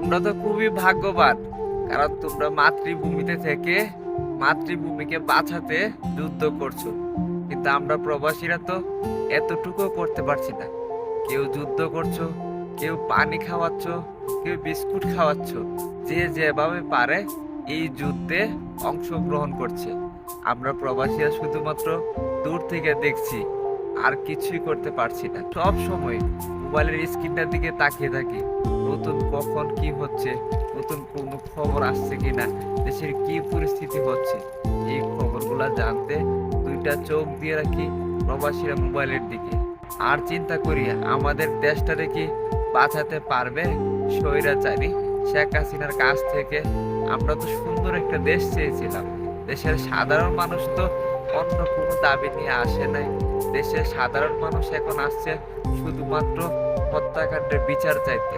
তোমরা তো খুবই ভাগ্যবান, কারণ তোমরা মাতৃভূমিতে থেকে মাতৃভূমিকে বাঁচাতে যুদ্ধ করছ। কিন্তু আমরা প্রবাসীরা তো এতটুকু করতে পারছি না। কেউ যুদ্ধ করছ, কেউ পানি খাওয়াচ্ছ, কেউ বিস্কুট খাওয়াচ্ছ, যে যেভাবে পারে এই যুদ্ধে অংশগ্রহণ করছে। আমরা প্রবাসীরা শুধুমাত্র দূর থেকে দেখছি। আর কিছুই করতে পারছি না। সব সময় মোবাইলের স্ক্রিনটার দিকে তাকিয়ে থাকি। নতুন কখন কি হচ্ছে, নতুন কোনো খবর আসছে কিনা, দেশের কি পরিস্থিতি হচ্ছে, এই খবরগুলো জানতে দুইটা চোখ দিয়ে রাখি প্রবাসীরা মোবাইলের দিকে। আর চিন্তা করি, আমাদের দেশটারে কি বাঁচাতে পারবে স্বৈরাচারী? শেখ হাসিনার কাছ থেকে আমরা তো সুন্দর একটা দেশ চেয়েছিলাম। দেশের সাধারণ মানুষ তো অন্য কোনো দাবি নিয়ে আসে নাই। দেশের সাধারণ মানুষ এখন আসছে শুধুমাত্র হত্যাকাণ্ডের বিচার চাইতে।